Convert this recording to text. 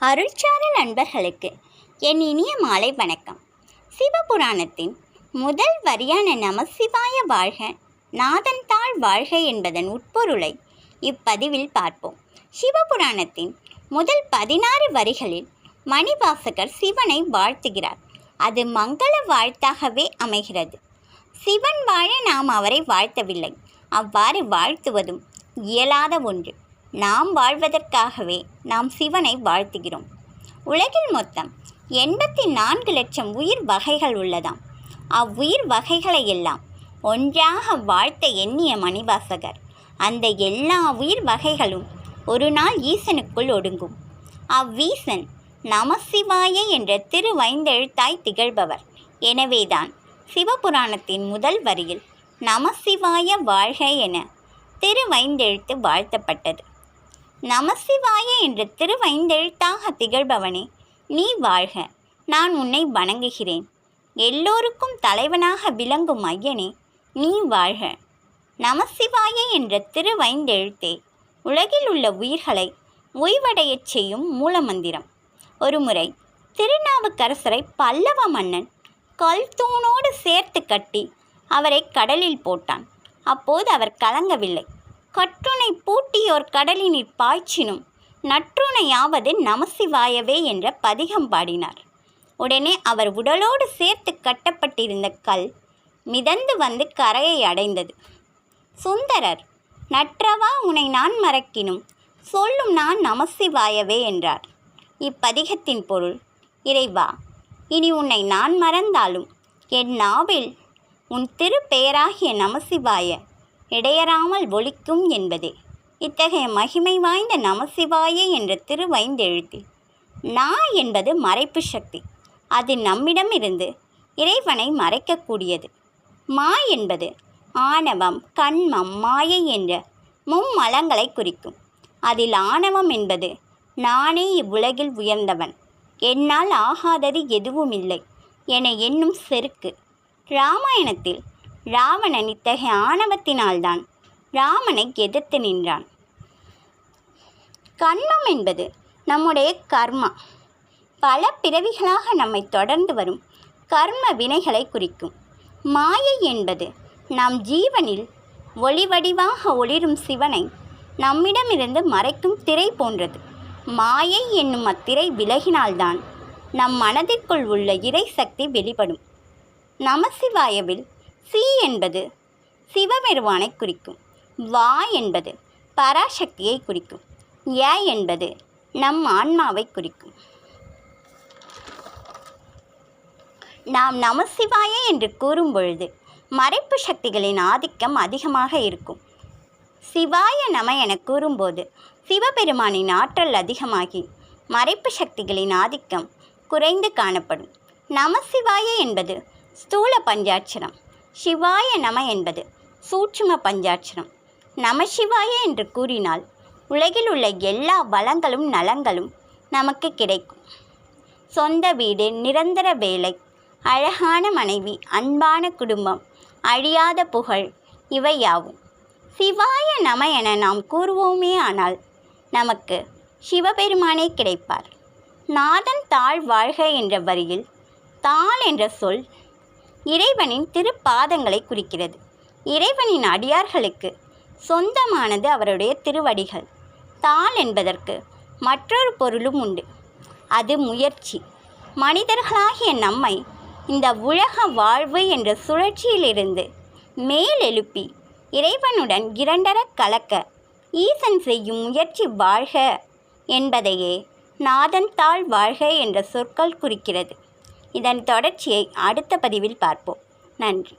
அருள்சார நண்பர்களுக்கு என் இனிய மாலை வணக்கம். சிவபுராணத்தின் முதல் வரியான நமசிவாய வாழ்க நாதன் தாழ் வாழ்க என்பதன் உட்பொருளை இப்பதிவில் பார்ப்போம். சிவபுராணத்தின் முதல் பதினாறு வரிகளில் மணிவாசகர் சிவனை வாழ்த்துகிறார். அது மங்கள வாழ்த்தாகவே அமைகிறது. சிவன் வாழ நாம் அவரை வாழ்த்தவில்லை. அவ்வாறு வாழ்த்துவதும் இயலாத ஒன்று. நாம் வாழ்வதற்காகவே நாம் சிவனை வாழ்த்துகிறோம். உலகில் மொத்தம் எண்பத்தி நான்கு லட்சம் உயிர் வகைகள் உள்ளதாம். அவ்வுயிர் வகைகளை எல்லாம் ஒன்றாக வாழ்த்த எண்ணிய மணிவாசகர். அந்த எல்லா உயிர் வகைகளும் ஒரு நாள் ஈசனுக்குள் ஒடுங்கும். அவ்வீசன் நமசிவாய என்ற திருவைந்தெழுத்தாய் திகழ்பவர். எனவேதான் சிவபுராணத்தின் முதல் வரியில் நமசிவாய வாழ்க என திருவைந்தெழுத்து வாழ்த்தப்பட்டது. நமசிவாய என்ற திருவைந்தெழுத்தாக திகழ்பவனே நீ வாழ்க. நான் உன்னை வணங்குகிறேன். எல்லோருக்கும் தலைவனாக விளங்கும் ஐயனே நீ வாழ்க. நமசிவாய என்ற திருவைந்தெழுத்தே உலகில் உள்ள உயிர்களை ஓய்வடையச் செய்யும் மூலமந்திரம். ஒருமுறை திருநாவுக்கரசரை பல்லவ மன்னன் கல் தூணோடு சேர்த்து கட்டி அவரை கடலில் போட்டான். அப்போது அவர் கலங்கவில்லை. கற்றுணை பூட்டியோர் கடலினிற் பாய்ச்சினும் நற்றுணையாவது நமசிவாயவே என்ற பதிகம் பாடினார். உடனே அவர் உடலோடு சேர்த்து கட்டப்பட்டிருந்த கல் மிதந்து வந்து கரையை அடைந்தது. சுந்தரர் நற்றவா உனை நான் மறக்கினும் சொல்லும் நான் நமசிவாயவே என்றார். இப்பதிகத்தின் பொருள் இறைவா இனி உன்னை நான் மறந்தாலும் என் நாவில் உன் திருப்பெயராகிய நமசிவாய இடையறாமல் ஒலிக்கும் என்பதே. இத்தகைய மகிமை வாய்ந்த நமசிவாயே என்ற திருவைந்தெழுத்தில் நா என்பது மறைப்பு சக்தி. அது நம்மிடமிருந்து இறைவனை மறைக்கக்கூடியது. மா என்பது ஆணவம் கண்மம் மாயை என்ற மும்மலங்களை குறிக்கும். அதில் ஆணவம் என்பது நானே இவ்வுலகில் உயர்ந்தவன். என்னால் ஆகாதது எதுவும் இல்லை என எண்ணும் செருக்கு. ராமாயணத்தில் ராவணன் இத்தகைய ஆணவத்தினால்தான் ராமனை எதிர்த்து நின்றான். கர்மம் என்பது நம்முடைய கர்மா. பல பிறவிகளாக நம்மை தொடர்ந்து வரும் கர்ம வினைகளை குறிக்கும். மாயை என்பது நம் ஜீவனில் ஒளிவடிவாக ஒளிரும் சிவனை நம்மிடமிருந்து மறைக்கும் திரை போன்றது. மாயை என்னும் அத்திரை விலகினால்தான் நம் மனதிற்குள் உள்ள இறை சக்தி வெளிப்படும். நமசிவாயவில் சி என்பது சிவபெருமானை குறிக்கும். வா என்பது பராசக்தியை குறிக்கும். ய என்பது நம் ஆன்மாவை குறிக்கும். நாம் நமசிவாய என்று கூறும் பொழுது மறைப்பு சக்திகளின் ஆதிக்கம் அதிகமாக இருக்கும். சிவாய நம என கூறும்போது சிவபெருமானின் ஆற்றல் அதிகமாகி மறைப்பு சக்திகளின் ஆதிக்கம் குறைந்து காணப்படும். நமசிவாய என்பது ஸ்தூல பஞ்சாட்சரம். சிவாய நம என்பது சூட்சும பஞ்சாட்சரம். நமசிவாய என்று கூறினால் உலகில் உள்ள எல்லா வளங்களும் நலங்களும் நமக்கு கிடைக்கும். சொந்த வீடு நிரந்தர வேலை அழகான மனைவி அன்பான குடும்பம் அழியாத புகழ் இவையாவும். சிவாய நம என நாம் கூறுவோமே ஆனால் நமக்கு சிவபெருமானே கிடைப்பார். நாதன் தாழ் வாழ்க என்ற வரியில் தாள் என்ற சொல் இறைவனின் திருப்பாதங்களை குறிக்கிறது. இறைவனின் அடியார்களுக்கு சொந்தமானது அவருடைய திருவடிகள். தாள் என்பதற்கு மற்றொரு பொருளும் உண்டு. அது முயற்சி. மனிதர்களாகிய நம்மை இந்த உலக வாழ்வு என்ற சுழற்சியிலிருந்து மேலெழுப்பி இறைவனுடன் இரண்டர கலக்க ஈசன் செய்யும் முயற்சி வாழ்க என்பதையே நாதன் தாழ் வாழ்க என்ற சொற்கள் குறிக்கிறது. இதன் தொடர்ச்சியை அடுத்த பதிவில் பார்ப்போம். நன்றி.